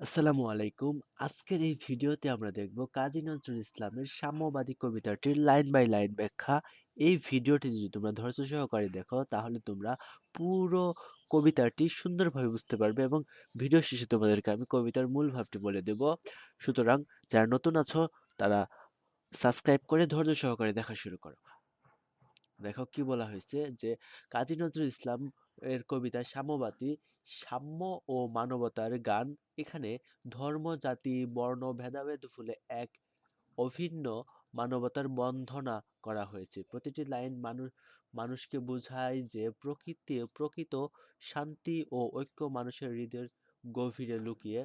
আসসালামু আলাইকুম। আজকের এই ভিডিওতে আমরা দেখব কাজী নজরুল ইসলামের সাম্যবাদী কবিতাটির লাইন বাই লাইন ব্যাখ্যা। এই ভিডিওটি যদি তোমরা ধৈর্য সহকারে দেখো, তাহলে তোমরা পুরো কবিতাটি সুন্দরভাবে বুঝতে পারবে এবং ভিডিও শেষে তোমাদেরকে আমি কবিতার মূল ভাবটি বলে দেব। সুতরাং যারা নতুন আছো, তারা সাবস্ক্রাইব করে ধৈর্য সহকারে দেখা শুরু করো। দেখো কি বলা হয়েছে যে, কাজী নজরুল ইসলাম এর কবিতা সাম্যবাদী, সাম্য ও মানবতার গান। এখানে ধর্ম, জাতি, বর্ণ, ভেদাভেদ ভুলে এক অভিন্ন মানবতার বন্ধনা করা হয়েছে। প্রতিটি লাইন মানুষ মানুষকে বোঝায় যে প্রকৃতি, প্রকৃত শান্তি ও ঐক্য মানুষের হৃদয়ের গভীরে লুকিয়ে।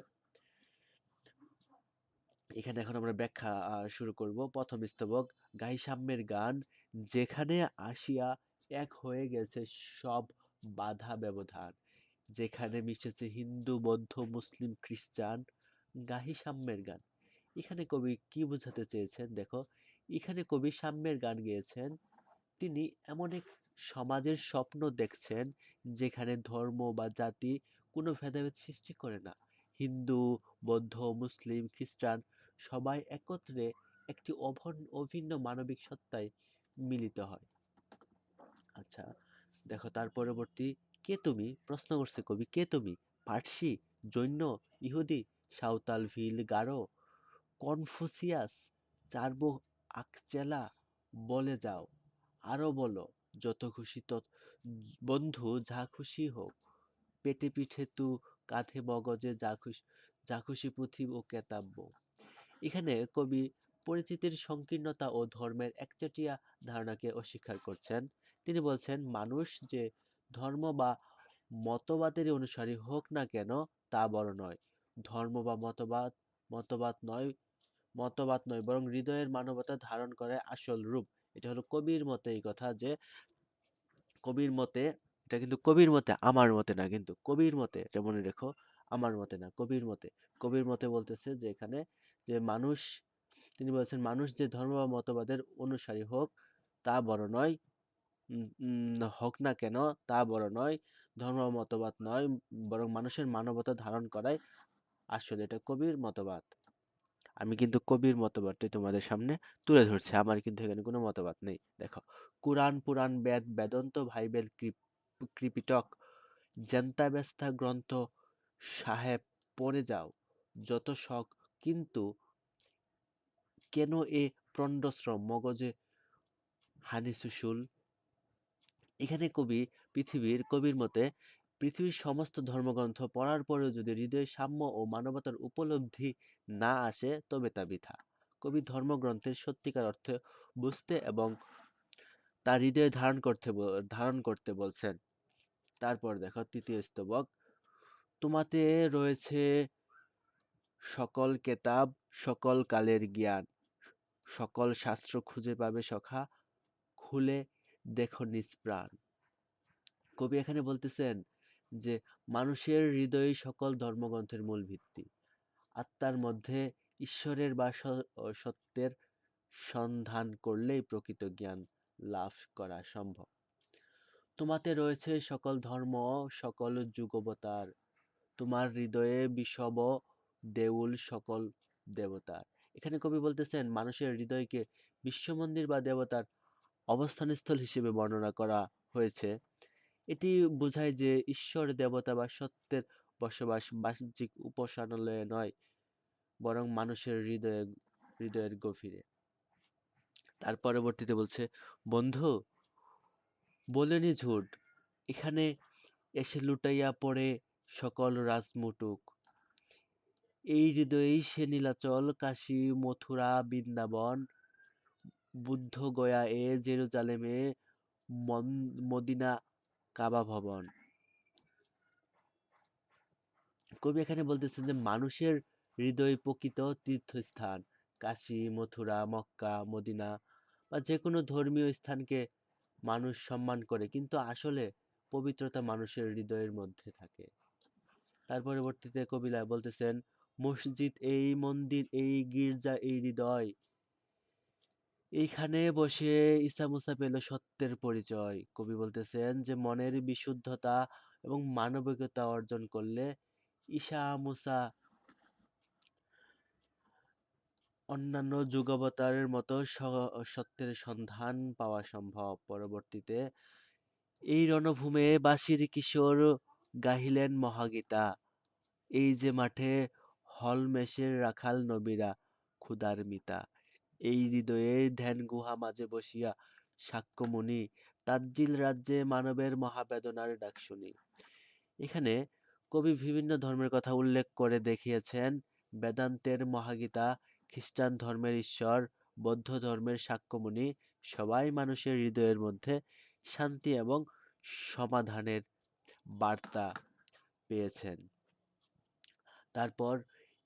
এখানে এখন আমরা ব্যাখ্যা শুরু করব। প্রথম স্তবক গাই সাম্যের গান, যেখানে আসিয়া এক হয়ে গেছে সব বাধা ব্যবধান। যেখানে মিশেছে হিন্দু, বৌদ্ধ, মুসলিম, খ্রিস্টান, গাহি সাম্যের গান। এখানে কবি কি বোঝাতে চেয়েছেন? দেখো, এখানে কবি সাম্যের গান গেয়েছেন। তিনি এমন এক সমাজের স্বপ্ন দেখছেন, যেখানে ধর্ম বা জাতি কোনো ভেদাভেদ সৃষ্টি করে না। হিন্দু, বৌদ্ধ, মুসলিম, খ্রিস্টান সবাই একত্রে একটি অভন- অভিন্ন মানবিক সত্তায় মিলিত হয়। আচ্ছা দেখো, তার পরবর্তী কে তুমি? প্রশ্ন করছে কবি, কে তুমি? পার্সি, জৈন, ইহুদি, সাঁওতাল, ভিল, গারো, কনফুসিয়াস চার্বো আকচেলা, বলে যাও। আরও বলো, যত খুশি তত, বন্ধু, যা খুশি হোক। পেটে পিঠে তু, কাঁধে মগজে যা খুশি যা খুশি পুঁথি ও কেতাব্য। এখানে কবি পরিচিতির সংকীর্ণতা ও ধর্মের একচেটিয়া ধারণাকে অস্বীকার করছেন। তিনি বলছেন, মানুষ যে ধর্ম বা মতবাদেরই অনুসারী হোক না কেন, তা বড় নয়। ধর্ম বা মতবাদ মতবাদ নয় মতবাদ নয়, বরং হৃদয়ের মানবতা ধারণ করে আসল রূপ। এটা হলো কবির মতে এই কথা যে, কবির মতে, এটা কিন্তু কবির মতে, আমার মতে না কিন্তু কবির মতে, এটা মনে রেখো, আমার মতে না, কবির মতে। কবির মতে বলতেছে যে এখানে যে মানুষ তিনি বলেছেন, মানুষ যে ধর্ম বা মতবাদের অনুসারী হোক, তা বড় নয়। হোক না কেন, তা বড় নয়। ধর্ম বা মতবাদ নয়, বরং মানুষের মানবতা ধারণ করাই আসলে। এটা কবির মতবাদ। আমি কিন্তু কবির মতবাদটি তোমাদের সামনে তুলে ধরছি। আমার কিন্তু এখানে কোনো মতবাদ নেই। দেখো, কুরআন, পুরাণ, বেদ, বেদন্ত ভাইবেল কৃপিটক জেন্তা গ্রন্থ সাহেব পড়ে যাও, যত শখ। কিন্তু কেন এ প্রণ্ডশ্রম মগজে হানি সুশুল এখানে কবি পৃথিবীর, কবির মতে পৃথিবীর সমস্ত ধর্মগ্রন্থ পড়ার পরেও যদি হৃদয়ে সাম্য ও মানবতার উপলব্ধি না আসে, তবে তা বৃথা। কবি ধর্মগ্রন্থের সত্যিকার অর্থে বুঝতে এবং তার হৃদয়ে ধারণ করতে ধারণ করতে বলছেন। তারপর দেখো তৃতীয় স্তবক। তোমাতে রয়েছে সকল কেতাব, সকল কালের জ্ঞান। সকল শাস্ত্র খুঁজে পাবে সখা। খুলে দেখো নিজ প্রাণ। কবি এখানে বলতেছেন যে, মানুষের হৃদয়ই সকল ধর্মগ্রন্থের মূল ভিত্তি। আত্মার মধ্যে ঈশ্বরের বা সত্যের সন্ধান করলেই প্রকৃত জ্ঞান লাভ করা সম্ভব। তোমাতে রয়েছে সকল ধর্ম, সকল যুগবতার। তোমার হৃদয়ে বিষব দেউল সকল দেবতার। এখানে কবি বলতেছেন, মানুষের হৃদয়কে বিশ্বমন্দির বা দেবতার অবস্থানস্থল হিসেবে বর্ণনা করা হয়েছে। এটি বোঝায় যে ঈশ্বর দেবতা বা সত্যের বসবাস বাহ্যিক উপাসনালয়ে নয়, বরং মানুষের হৃদয়ে, হৃদয়ের গভীরে। তার পরবর্তীতে বলছে, বন্ধু বলেনি ঝুট। এখানে এসে লুটাইয়া পড়ে সকল রাজমুটুক। এই হৃদয়েই সে নীলাচল, কাশী, মথুরা, বৃন্দাবন, বুদ্ধ গয়া, এ জেরুজালেমে মদিনা কাবা ভবন। কবি এখানে বলতেছেন যে, মানুষের হৃদয় প্রকৃত তীর্থস্থান, কাশী, মথুরা, মক্কা, মদিনা বা যে কোনো ধর্মীয় স্থানকে মানুষ সম্মান করে, কিন্তু আসলে পবিত্রতা মানুষের হৃদয়ের মধ্যে থাকে। তার পরবর্তীতে কবিরা বলতেছেন মসজিদ, এই মন্দির, এই গির্জা, এই হৃদয়। এইখানে বসে ঈসা মুসা পেল সত্যের পরিচয়। কবি বলতেছেন যে, মনের বিশুদ্ধতা এবং মানবিকতা অর্জন করলে ঈসা মুসা অন্যান্য যুগাবতারের মতো সত্যের সন্ধান পাওয়া সম্ভব। পরবর্তীতে এই রণভূমে বাঁশির কিশোর গাহিলেন মহাগীতা। এই যে মাঠে হলমেশের রাখাল নবীরা ক্ষুধার মিতা। এই হৃদয়ে ধ্যান গুহা মাঝে বসিয়া সাক্ষ্যমুনি তাজ্জিল রাজ্যে মানবের মহাবেদনার ডাক শুনি। এখানে কবি বিভিন্ন ধর্মের কথা উল্লেখ করে দেখিয়েছেন। বেদান্তের মহাগীতা, খ্রিস্টান ধর্মের ঈশ্বর, বৌদ্ধ ধর্মের সাক্ষ্যমুনি সবাই মানুষের হৃদয়ের মধ্যে শান্তি এবং সমাধানের বার্তা পেয়েছেন। তারপর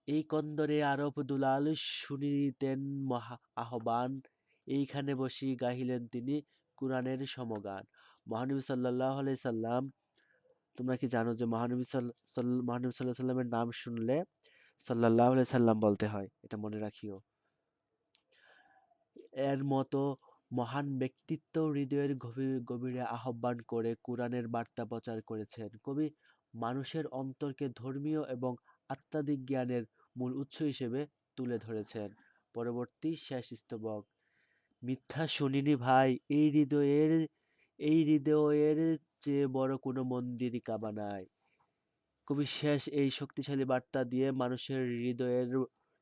এই কন্দরে আরব দুলাল শুনিতেন মহা আহ্বান। এইখানে বসি গাহিলেন তিনি কুরআনের সমগান। মহানবী আলাইহি সাল্লাম, তোমরা কি জানো যে মহানবী সাল- সাল- মহানবী সাল্লাহ সাল্লামের নাম শুনলে আলাইহি সাল্লাম বলতে হয়, এটা মনে রাখিও। এর মতো মহান ব্যক্তিত্ব হৃদয়ের গভীর, গভীরে আহ্বান করে কোরআনের বার্তা প্রচার করেছেন। কবি মানুষের অন্তরকে ধর্মীয় এবং আত্মাদিক জ্ঞানের মূল উৎস হিসেবে তুলে ধরেছেন। পরবর্তী শেষ স্তবক, মিথ্যা শুনিনি ভাই, এই হৃদয়ের এই হৃদয়ের চেয়ে বড় কোনো মন্দির কাবা নাই। কবি শেষ এই শক্তিশালী বার্তা দিয়ে মানুষের হৃদয়ের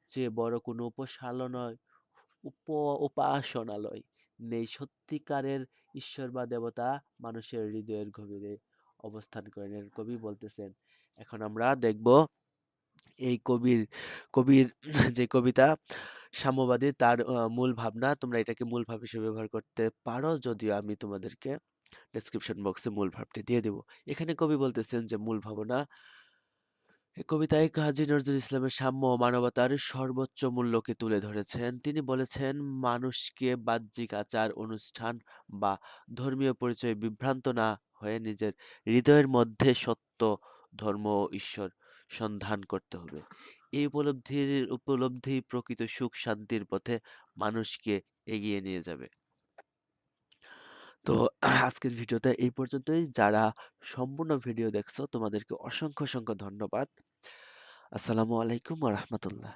চেয়ে বড় কোনো উপাসালনয় উপ, উপাসনালয় নেই। সত্যিকারের ঈশ্বর বা দেবতা মানুষের হৃদয়ের গভীরে অবস্থান করেন। কবি বলতেছেন, এখন আমরা দেখব এই কবির কবির যে কবিতা সাম্যবাদী তার মূল ভাবনা, তোমরা এটাকে মূল ভাব হিসেবে ব্যবহার করতে পারো। যদিও আমি তোমাদেরকে ডেসক্রিপশন বক্সে মূল ভাবটি দিয়ে দেব। এখানে কবি বলতেছেন যে, মূল ভাবনা কবিতায় কাজী নজরুল ইসলামের সাম্য মানবতার সর্বোচ্চ মূল্যকে তুলে ধরেছেন। তিনি বলেছেন, মানুষকে বাহ্যিক আচার, অনুষ্ঠান বা ধর্মীয় পরিচয়ে বিভ্রান্ত না হয়ে নিজের হৃদয়ের মধ্যে সত্য, ধর্ম ও ঈশ্বর সন্ধান করতে হবে। এই উপলব্ধির, উপলব্ধি প্রকৃত সুখ শান্তির পথে মানুষকে এগিয়ে নিয়ে যাবে। তো আজকের ভিডিওটা এই পর্যন্তই। যারা সম্পূর্ণ ভিডিও দেখছ, তোমাদেরকে অসংখ্য অসংখ্য ধন্যবাদ। আসসালামু আলাইকুম রহমতুল্লাহ।